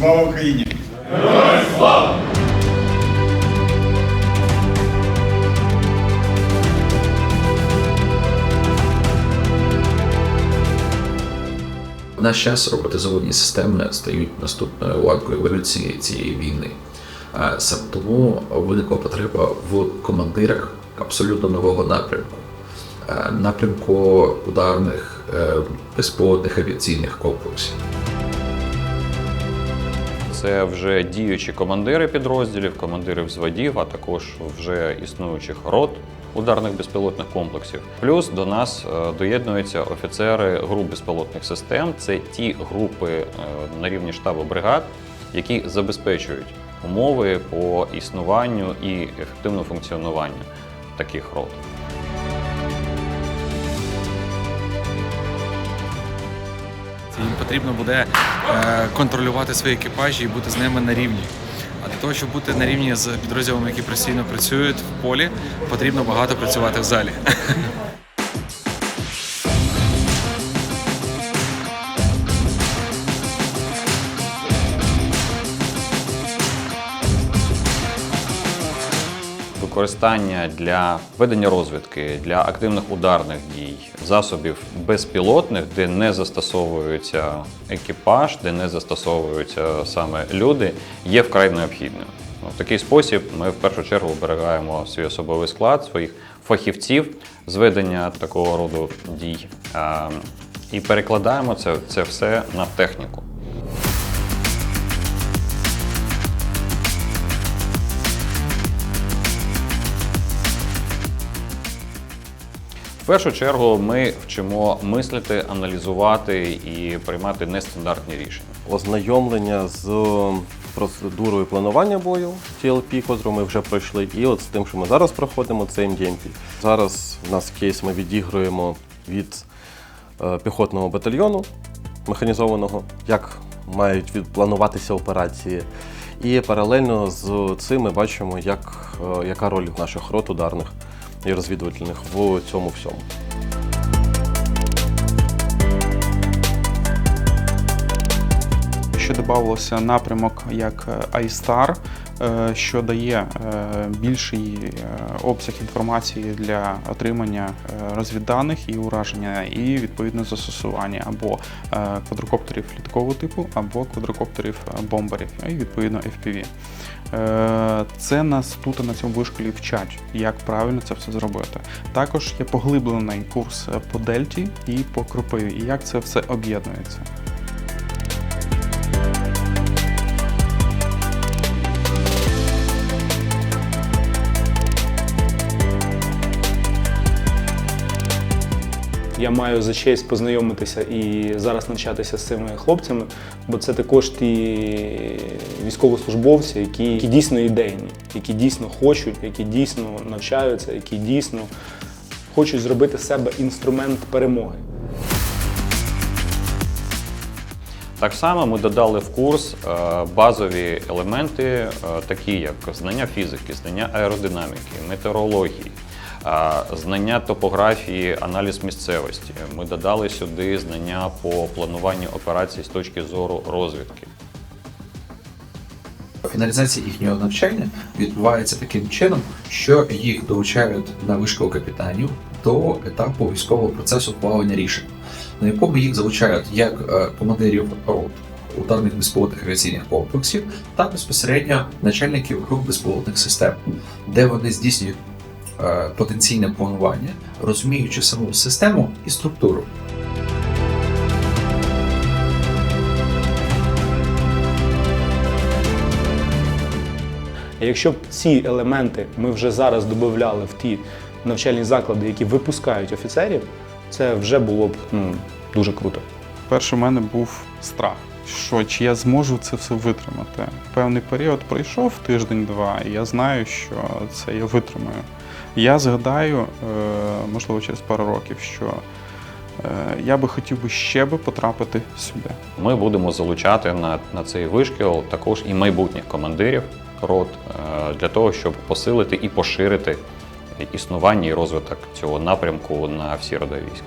Слава Україні! В наш час роботизовані системи стають наступною ланкою еволюції цієї війни. Саме тому виникла потреба в командирах абсолютно нового напрямку. Напрямку ударних е, безпілотних авіаційних комплексів. Це вже діючі командири підрозділів, командири взводів, а також вже існуючих рот ударних безпілотних комплексів. Плюс до нас е, доєднуються офіцери груп безпілотних систем. Це ті групи е, на рівні штабу бригад, які забезпечують умови по існуванню і ефективному функціонуванню таких рот. Їм потрібно буде е, контролювати свої екіпажі і бути з ними на рівні. А для того, щоб бути на рівні з підрозділами, які постійно працюють в полі, потрібно багато працювати в залі. Використання для ведення розвідки, для активних ударних дій, засобів безпілотних, де не застосовується екіпаж, де не застосовуються саме люди, є вкрай необхідним. Ну, В такий спосіб ми в першу чергу оберігаємо свій особовий склад, своїх фахівців з ведення такого роду дій і перекладаємо це, це все на техніку. Першу чергу ми вчимо мислити, аналізувати і приймати нестандартні рішення. ознайомлення з процедурою планування бою TLP, котру ми вже пройшли, і от з тим, що ми зараз проходимо, це MDMP. Зараз в нас кейс ми відігруємо від е, піхотного батальйону механізованого, як мають відплануватися операції. І паралельно з цим ми бачимо, як, е, яка роль наших рот ударних і розвідувальних в цьому всьому. Ще додавалося напрямок як е, iStar, що дає е, більший е, обсяг інформації для отримання е, розвідданих і ураження, і відповідно застосування або е, квадрокоптерів літакового типу, або квадрокоптерів е, бомберів, і відповідно FPV. Е, Це нас тут на цьому вишколі вчать, як правильно це все зробити. Також є поглиблений курс е, по дельті і по кропиві, і як це все об'єднується. Я маю за честь познайомитися і зараз навчатися з цими хлопцями, бо це також ті військовослужбовці, які, які дійсно ідейні, які дійсно хочуть, які дійсно навчаються, які дійсно хочуть зробити з себе інструмент перемоги. Так само ми додали в курс е, базові елементи, е, такі як знання фізики, знання аеродинаміки, метеорології, знання топографії, аналіз місцевості. Ми додали сюди знання по плануванню операцій з точки зору розвідки. Фіналізація їхнього навчання відбувається таким чином, що їх долучають на вишкіл капітанів до етапу військового процесу ухвалення рішень, на якому їх залучають як е, командирів рот ударних безпілотних авіаційних комплексів, так безпосередньо начальників груп безпілотних систем, де вони здійснюють потенційне планування, розуміючи саму систему і структуру. Якщо б ці елементи ми вже зараз додавали в ті навчальні заклади, які випускають офіцерів, це вже було б ну, дуже круто. Перше, в мене був страх, що чи я зможу це все витримати. Певний період пройшов тиждень-два, і я знаю, що це я витримаю. Я згадаю, е, можливо, через пару років, що е, я би хотів би ще би потрапити сюди. Ми будемо залучати на, на цей вишкіл також і майбутніх командирів рот е, для того, щоб посилити і поширити існування і розвиток цього напрямку на всі роди військ.